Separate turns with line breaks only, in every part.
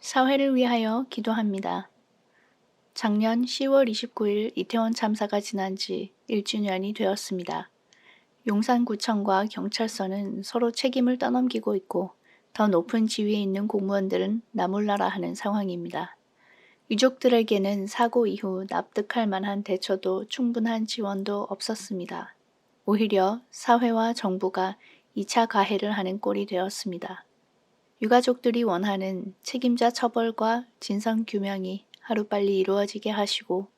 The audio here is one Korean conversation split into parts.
사회를 위하여 기도합니다. 작년 10월 29일 이태원 참사가 지난 지 1주년이 되었습니다. 용산구청과 경찰서는 서로 책임을 떠넘기고 있고 더 높은 지위에 있는 공무원들은 나몰라라 하는 상황입니다. 유족들에게는 사고 이후 납득할 만한 대처도 충분한 지원도 없었습니다. 오히려 사회와 정부가 2차 가해를 하는 꼴이 되었습니다. 유가족들이 원하는 책임자 처벌과 진상 규명이 하루빨리 이루어지게 하시고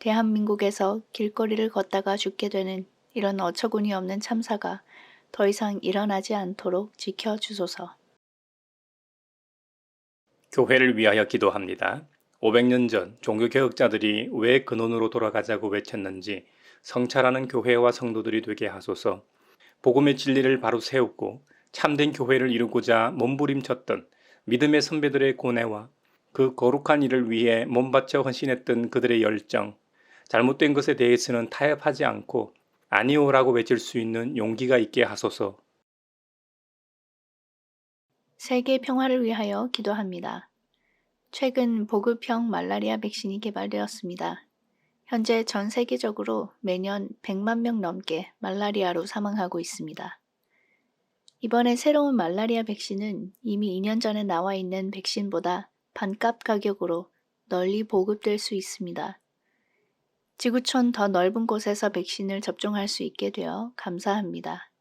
대한민국에서 길거리를 걷다가 죽게 되는 이런 어처구니 없는 참사가 더 이상 일어나지 않도록 지켜주소서.
교회를 위하여 기도합니다. 500년 전 종교개혁자들이 왜 근원으로 돌아가자고 외쳤는지 성찰하는 교회와 성도들이 되게 하소서. 복음의 진리를 바로 세우고 참된 교회를 이루고자 몸부림쳤던 믿음의 선배들의 고뇌와 그 거룩한 일을 위해 몸바쳐 헌신했던 그들의 열정, 잘못된 것에 대해서는 타협하지 않고 아니오라고 외칠 수 있는 용기가 있게 하소서.
세계 평화를 위하여 기도합니다. 최근 보급형 말라리아 백신이 개발되었습니다. 현재 전 세계적으로 매년 100만 명 넘게 말라리아로 사망하고 있습니다. 이번에 새로운 말라리아 백신은 이미 2년 전에 나와 있는 백신보다 반값 가격으로 널리 보급될 수 있습니다. 지구촌 더 넓은 곳에서 백신을 접종할 수 있게 되어 감사합니다.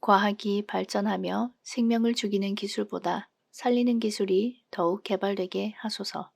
과학이 발전하며 생명을 죽이는 기술보다 살리는 기술이 더욱 개발되게 하소서.